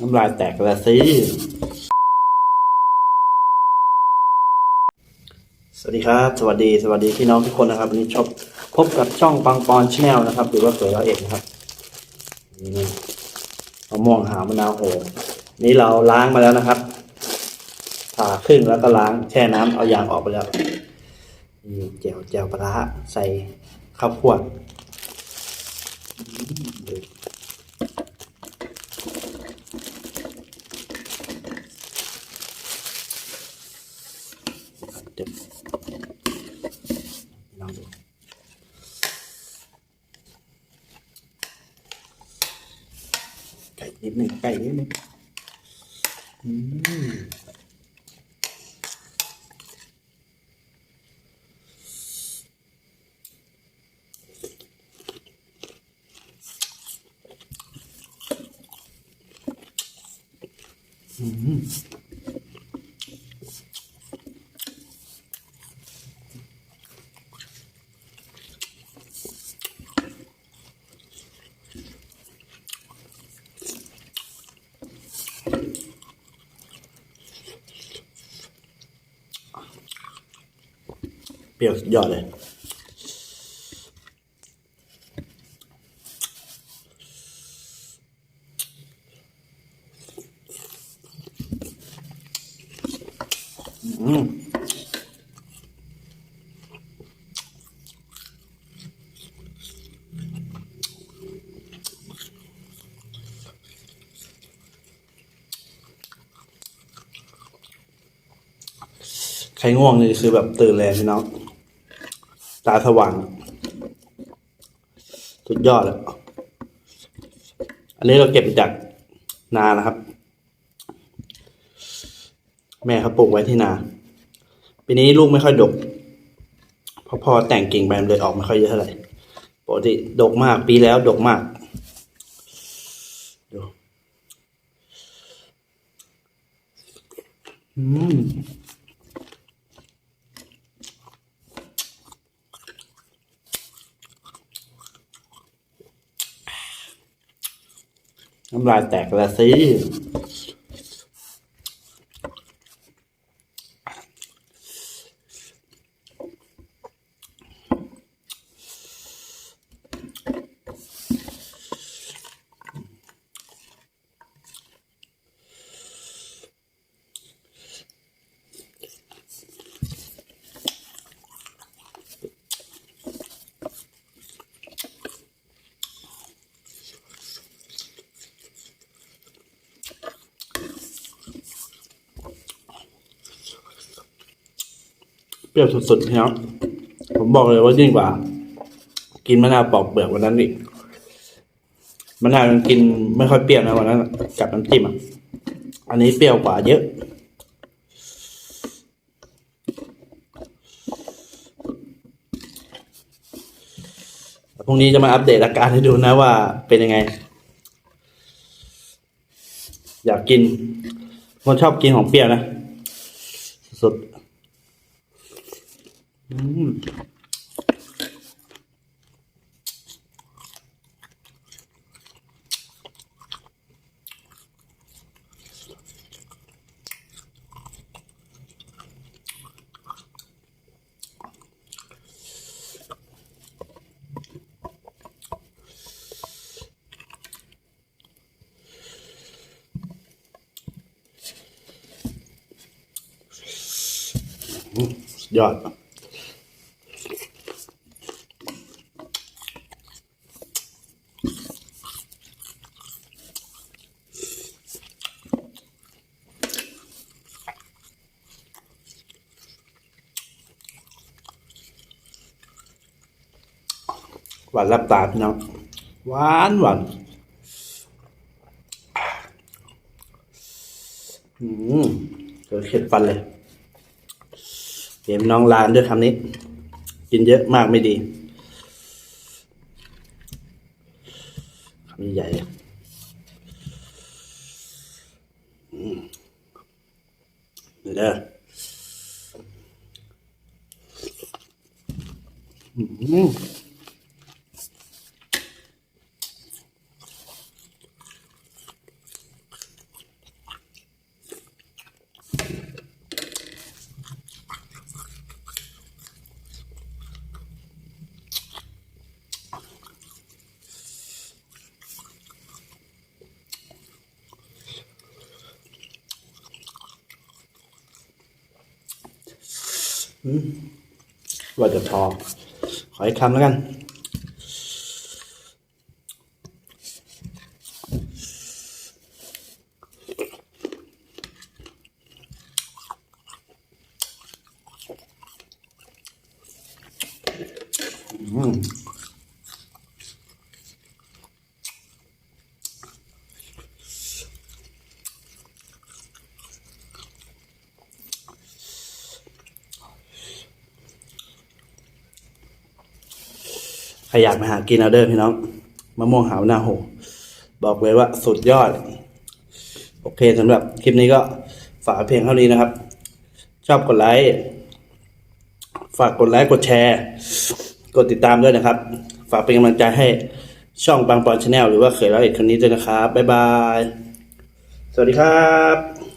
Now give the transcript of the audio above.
น้ำลายแตกแล้วสิสวัสดีครับ สวัสดีสวัสดีพี่น้องทุกคนนะครับวันนี้ชอบพบกับช่องปังปอนชแนลนะครับหรือว่าเสือร้อยเอกนะครับนี่มะม่วงหาวมะนาวโหนี่เราล้างมาแล้วนะครับผ่าครึ่งแล้วก็ล้างแช่น้ำเอายางออกไปแล้วนี่แจ่วแจ่วปลาใส่ข้าวคั่วอืมดู เดี๋ยวลองดูไก่นิดหนึ่งไก่นิดหนึ่งอืมอืม เปรี้ยวสุดยอดเลย อืมใครง่วงนี่คือแบบตื่นเลยพี่น้อง ตาสว่าง สุดยอดเลยอันนี้เราเก็บจากนานะครับ แม่เขาปลูกไว้ที่นาปีนี้ลูกไม่ค่อยดกเพราะพอแต่งกิ่งไปมันเลยออกไม่ค่อยเยอะเท่าไหร่ปกติดกมากปีแล้วดกมากดูอืม น้ำลายแตกละสิ เปรี้ยวสุดๆพี่น้องผมบอกเลยว่ายิ่งกว่า กินมะนาวปอกเปลือกวันนั้นอีกมะนาวมันกินไม่ค่อยเปรี้ยวนะวันนั้นกับน้ำจิ้มอะอันนี้เปรี้ยวกว่าเยอะพรุ่งนี้จะมาอัปเดตอาการให้ดูนะว่าเป็นยังไง อยากกินคนชอบกินของเปรี้ยวนะสุด อืม หวานรับตาพี่น้องหวานหวานอืมเกิดเข็ดฟันเลยเห็นน้องลานด้วยคำนี้ กินเยอะมากไม่ดีคำใหญ่เลยเด้ออืม ว่าจะพอขออีกคำแล้วกัน อืม ใครอยากมาหากินเอาเด้อพี่น้องมะม่วงหาวหน้าโหบอกเลยว่าสุดยอด โอเคสำหรับคลิปนี้ก็ฝากเพียงเท่านี้นะครับ ชอบกดไลค์ฝากกดไลค์กดแชร์ กดติดตามด้วยนะครับ ฝากเป็นกำลังใจให้ช่องบางปอนชาแนลหรือว่าเขยร้อยเอ็ดคนนี้ด้วยนะครับ บ๊ายบาย สวัสดีครับ